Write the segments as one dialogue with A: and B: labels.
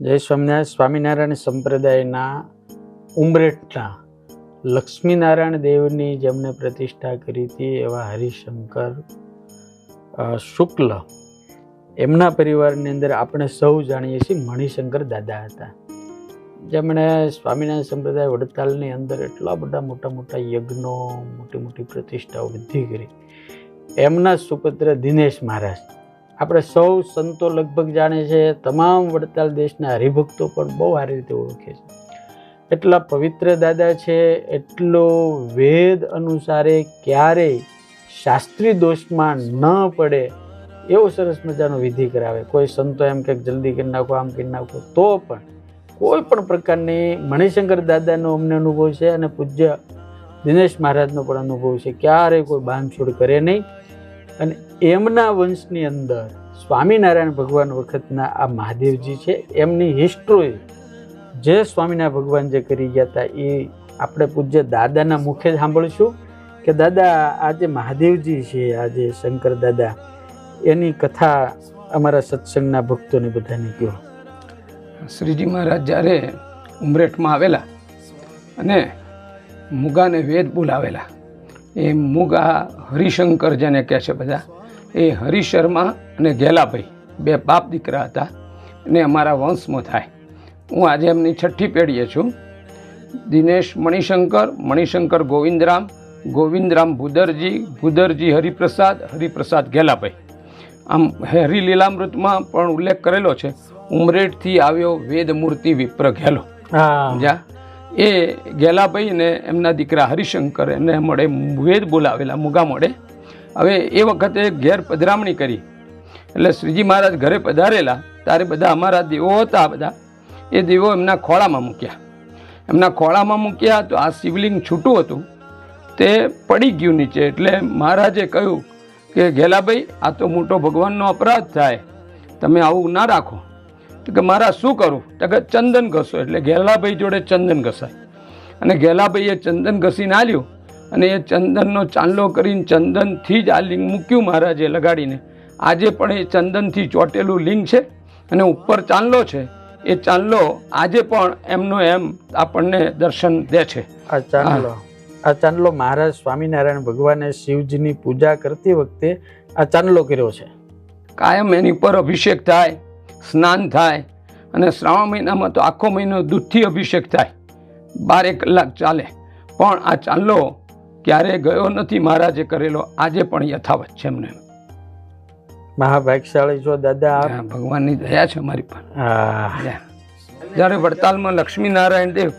A: જય સ્વામિનારાયણ સ્વામિનારાયણ સંપ્રદાયના ઉમરેઠના લક્ષ્મીનારાયણ દેવની જેમણે પ્રતિષ્ઠા કરી હતી એવા હરિશંકર શુક્લ એમના પરિવારની અંદર આપણે સૌ જાણીએ છીએ મણિશંકર દાદા હતા. જેમણે સ્વામિનારાયણ સંપ્રદાય વડતાલની અંદર એટલા બધા મોટા મોટા યજ્ઞો, મોટી મોટી પ્રતિષ્ઠાઓ બધી કરી. એમના સુપુત્ર દિનેશ મહારાજ આપણે સૌ સંતો લગભગ જાણે છે, તમામ વડતાલ દેશના હરિભક્તો પણ બહુ સારી રીતે ઓળખે છે. એટલા પવિત્ર દાદા છે, એટલો વેદ અનુસારે ક્યારેય શાસ્ત્રી દોષમાં ન પડે એવો સરસ મજાનો વિધિ કરાવે. કોઈ સંતો એમ કે જલ્દી કરી નાખો, આમ કરી નાખો, તો પણ કોઈ પણ પ્રકારની મણિશંકર દાદાનો અમને અનુભવ છે અને પૂજ્ય દિનેશ મહારાજનો પણ અનુભવ છે. ક્યારેય કોઈ બાંધછોડ કરે નહીં. અને એમના વંશની અંદર સ્વામિનારાયણ ભગવાન વખતના આ મહાદેવજી છે, એમની હિસ્ટ્રી જે સ્વામિનારાયણ ભગવાન જે કરી ગયા હતા, એ આપણે પૂજ્ય દાદાના મુખે સાંભળીશું કે દાદા, આ જે મહાદેવજી છે, આ જે શંકર દાદા, એની કથા અમારા સત્સંગના ભક્તોને બધાને કહો.
B: શ્રીજી મહારાજ જ્યારે ઉમરેઠમાં આવેલા અને મુગાને વેદ બોલાવેલા એ મુગા હરિશંકર જેને કહે છે બધા એ હરિશર્મા અને ગેલાભાઈ બે બાપ દીકરા હતા અને અમારા વંશમાં થાય. હું આજે એમની છઠ્ઠી પેઢીએ છું. દિનેશ મણિશંકર મણિશંકર ગોવિંદરામ ગોવિંદરામ ભૂદરજી ભૂદરજી હરિપ્રસાદ હરિપ્રસાદ ગેલાભાઈ. આમ હરિલીલામૃતમાં પણ ઉલ્લેખ કરેલો છે ઉમરેઠથી આવ્યો વેદમૂર્તિ વિપ્ર ઘેલો.
A: હા.
B: સમજ્યા એ ગેલાભાઈ અને એમના દીકરા હરિશંકર, એમને મળે વેદ બોલાવેલા, મુગા મોડે હવે એ વખતે ઘેર પધરામણી કરી. એટલે શ્રીજી મહારાજ ઘરે પધારેલા, ત્યારે બધા અમારા દેવો હતા બધા. એ દેવો એમના ખોળામાં મૂક્યા. એમના ખોળામાં મૂક્યા તો આ શિવલિંગ છૂટું હતું. તે પડી ગયું નીચે એટલે મહારાજે કહ્યું કે ઘેલાભાઈ આ તો મોટો ભગવાનનો અપરાધ થાય. તમે આવું ના રાખો. તો કે મારા શું કરું? તો કે ચંદન ઘસો એટલે ગેલાભાઈ જોડે ચંદન ઘસાય. અને ગેલાભાઈએ ચંદન ઘસીને આલ્યું અને એ ચંદનનો ચાંદલો કરીને ચંદનથી જ આ લિંગ મૂક્યું મહારાજે લગાડીને. આજે પણ એ ચંદનથી ચોટેલું લિંગ છે અને ઉપર ચાંદલો છે. એ ચાંદલો આજે પણ એમનો એમ આપણને દર્શન દે છે.
A: આ ચાંદલો આ ચાંદલો મહારાજ સ્વામિનારાયણ ભગવાને શિવજીની પૂજા કરતી વખતે આ ચાંદલો કર્યો છે.
B: કાયમ એની ઉપર અભિષેક થાય સ્નાન થાય અને શ્રાવણ મહિનામાં તો આખો મહિનો દૂધથી અભિષેક થાય. બારે કલાક ચાલે. પણ આ ચાંદલો ક્યારે ગયો નથી મહારાજે કરેલો આજે પણ યથાવત છે એમને.
A: મહાભાગશાળી છો દાદા
B: ભગવાનની દયા છે મારી પર જ્યારે વડતાલમાં લક્ષ્મીનારાયણ દેવ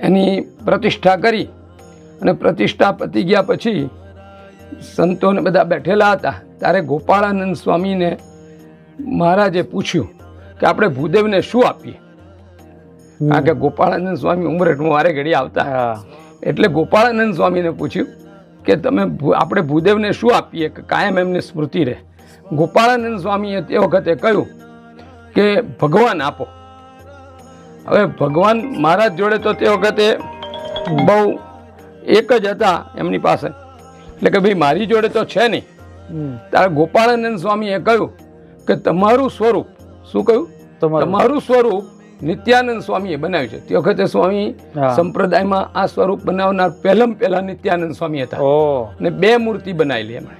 B: એની પ્રતિષ્ઠા કરી અને પ્રતિષ્ઠા પતી ગયા પછી સંતોને બધા બેઠેલા હતા ત્યારે ગોપાળાનંદ સ્વામીને મહારાજે પૂછ્યું કે આપણે ભૂદેવને શું આપીએ? કારણ કે ગોપાળાનંદ સ્વામી ઉમરેઠમાં વારે ઘડી આવતા. એટલે ગોપાળાનંદ સ્વામીને પૂછ્યું કે તમે આપણે ભૂદેવને શું આપીએ કે કાયમ એમને સ્મૃતિ રહે? ગોપાળાનંદ સ્વામીએ તે વખતે કહ્યું કે ભગવાન આપો. હવે ભગવાન મહારાજ જોડે તો તે વખતે બહુ એક જ હતા એમની પાસે. એટલે કે ભાઈ મારી જોડે તો છે નહીં. ત્યારે ગોપાળાનંદ સ્વામીએ કહ્યું કે તમારું સ્વરૂપ શું કહ્યું?
A: તમારું.
B: સ્વરૂપ નિત્યાનંદ સ્વામીએ બનાવ્યું છે. તે વખતે સ્વામી સંપ્રદાયમાં આ સ્વરૂપ બનાવનાર પહેલમ પહેલા નિત્યાનંદ સ્વામી હતા. અને બે મૂર્તિ બનાવેલી એમણે.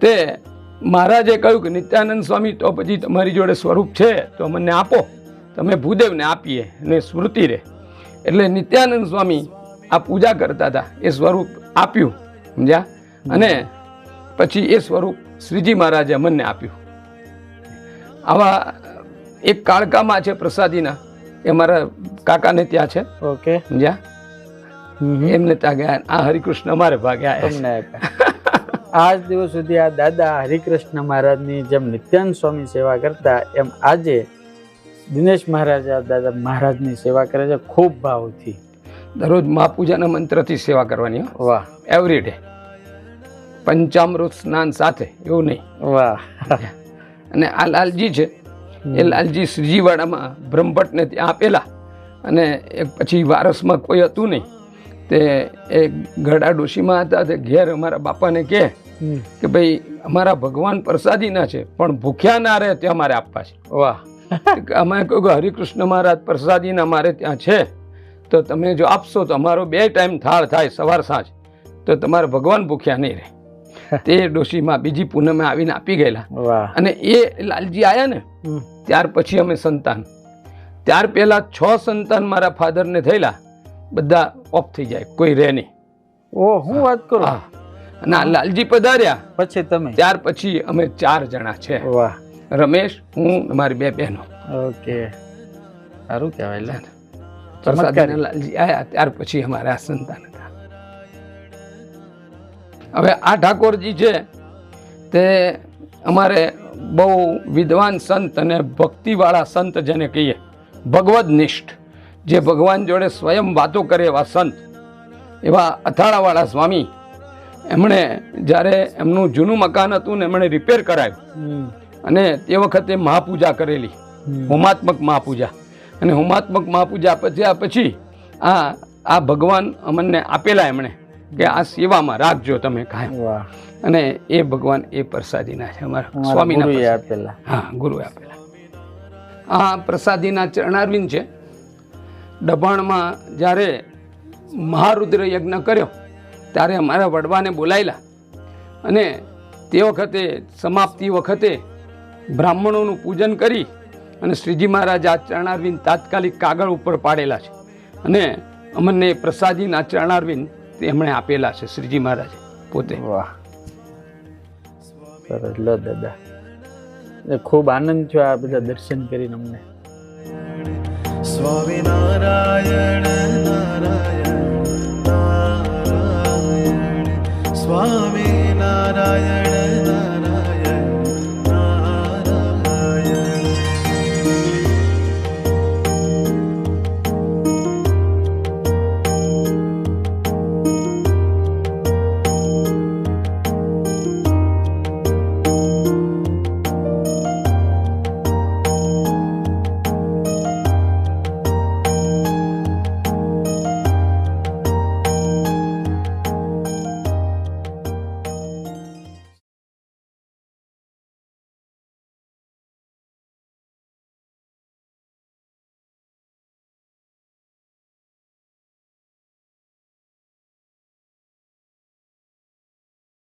B: તે મહારાજે કહ્યું કે નિત્યાનંદ સ્વામી તો પછી તમારી જોડે સ્વરૂપ છે તો અમને આપો. તમે ભૂદેવને આપીએ ને સ્મૃતિ રહે. એટલે નિત્યાનંદ સ્વામી આ પૂજા કરતા હતા. એ સ્વરૂપ આપ્યું સમજ્યા? અને પછી એ સ્વરૂપ શ્રીજી મહારાજે અમને આપ્યું. આવા એક કાળકામાં છે પ્રસાદીના. એ મારા કાકાને ત્યાં છે.
A: ઓકે.
B: સમજ્યા? એમને ત્યાં ગયા આ હરિકૃષ્ણ અમારે ભાગે એમને છે.
A: તમને આજ દિવસ સુધી આ દાદા હરિકૃષ્ણ મહારાજની જેમ નિત્યાનંદ સ્વામી સેવા કરતા એમ આજે દિનેશ મહારાજ આ દાદા મહારાજની સેવા કરે છે ખૂબ ભાવથી.
B: દરરોજ મહાપૂજાના મંત્રથી સેવા કરવાની
A: વાહ.
B: એવરી ડે પંચામૃત સ્નાન સાથે એવું નહીં.
A: વાહ.
B: અને આ લાલજી છે. એ લાલજી શ્રીજીવાડામાં બ્રહ્મભટ્ટને ત્યાં આપેલા. અને પછી વારસમાં કોઈ હતું નહીં. તે એ ગઢા ડોશીમાં હતા તે ઘેર અમારા બાપાને કહે કે ભાઈ અમારા ભગવાન પ્રસાદીના છે પણ ભૂખ્યા ના રહે તે અમારે આપવા છે.
A: વાહ.
B: અમે કહ્યું કે હરિકૃષ્ણ મહારાજ પ્રસાદીના અમારે ત્યાં છે. તો તમે જો આપશો તો અમારો બે ટાઈમ થાળ થાય સવાર સાંજ. તો તમારે ભગવાન ભૂખ્યા નહીં રહે. તે ડોશીમાં બીજી પૂનમે આવીને આપી ગયેલા. અને એ લાલજી આવ્યા ને ત્યાર પછી અમે સંતાન. ત્યાર પહેલા છ સંતાન મારા ફાધરને થયેલા. બધા ઓફ થઈ જાય કોઈ રહે નહીં.
A: ઓ હું વાત કરું?
B: આ લાલજી પધાર્યા.
A: પછી તમે?
B: ત્યાર પછી અમે ચાર જણા છે.
A: વાહ.
B: રમેશ હું ને મારી બે બહેનો.
A: ઓકે. સારું કહેવાય લે
B: પ્રસાદીના લાલજી આવ્યા ત્યાર પછી અમારા સંતાન. હવે આ ઠાકોરજી છે તે અમારે બહુ વિદ્વાન સંત અને ભક્તિવાળા સંત જેને કહીએ ભગવદ નિષ્ઠ જે ભગવાન જોડે સ્વયં વાતો કરે એવા સંત એવા અથાણાવાળા સ્વામી એમણે જ્યારે એમનું જૂનું મકાન હતું ને એમણે રિપેર કરાવ્યું. અને તે વખતે મહાપૂજા કરેલી
A: હમ.
B: હોમાત્મક મહાપૂજા. અને હોમાત્મક મહાપૂજા પછી પછી આ આ ભગવાન અમને આપેલા એમણે. કે આ સેવામાં રાખજો તમે કાયમ. અને એ ભગવાન એ પ્રસાદીના છે અમારા સ્વામીના
A: આપેલા.
B: હા ગુરુએ આપેલા. આ પ્રસાદીના ચરણારવિંદ છે. દબાણમાં જ્યારે મહારુદ્ર યજ્ઞ કર્યો ત્યારે અમારા વડવાને બોલાયેલા. અને તે વખતે સમાપ્તિ વખતે બ્રાહ્મણોનું પૂજન કરી અને શ્રીજી મહારાજ આ ચરણારવિંદ તાત્કાલિક કાગળ ઉપર પાડેલા છે. અને અમને પ્રસાદીના ચરણારવિંદ એમણે આપેલા છે શ્રીજી મહારાજ પોતે.
A: વાહ. સરસ. દાદા. ખૂબ આનંદ થયો આ બધા દર્શન કરીને અમને.
C: સ્વામી નારાયણ નારાયણ નારાયણ. સ્વામી નારાયણ.